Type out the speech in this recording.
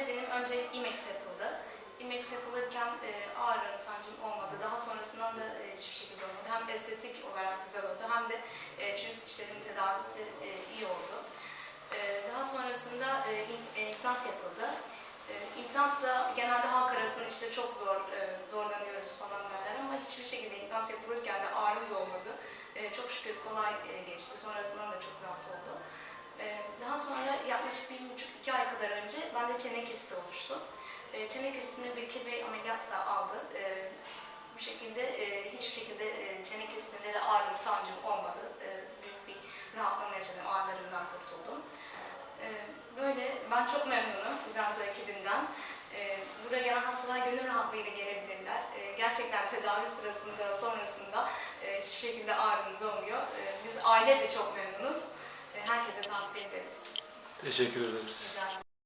önce IMEX yapıldı. IMEX yapılırken e, ağrım, sancım olmadı. Daha sonrasından da e, hiçbir şekilde olmadı. Hem estetik olarak güzel oldu hem de e, çürük dişlerin tedavisi e, iyi oldu. E, daha sonrasında e, im- e, implant yapıldı. E, implant da genelde halk arasında işte çok zor, e, zorlanıyoruz falan derler ama hiçbir şekilde implant yapılırken de ağrım da olmadı. E, çok şükür kolay e, geçti. Sonrasından yaklaşık bir buçuk iki ay kadar önce bende çene kisti oluştu. E, çene kistini Bekir Bey ameliyatla aldı. E, bu şekilde e, hiçbir şekilde e, çene kistinde de ağrım, sancım olmadı. E, büyük bir rahatlama yaşadım, ağrılarımdan kurtuldum. E, böyle, ben çok memnunum Uganto ekibinden. E, buraya gelen hastalar gönül rahatlığıyla gelebilirler. E, gerçekten tedavi sırasında, sonrasında e, hiçbir şekilde ağrımız olmuyor. E, biz ailece çok memnunuz. E, herkese tavsiye ederiz. Teşekkür ederiz.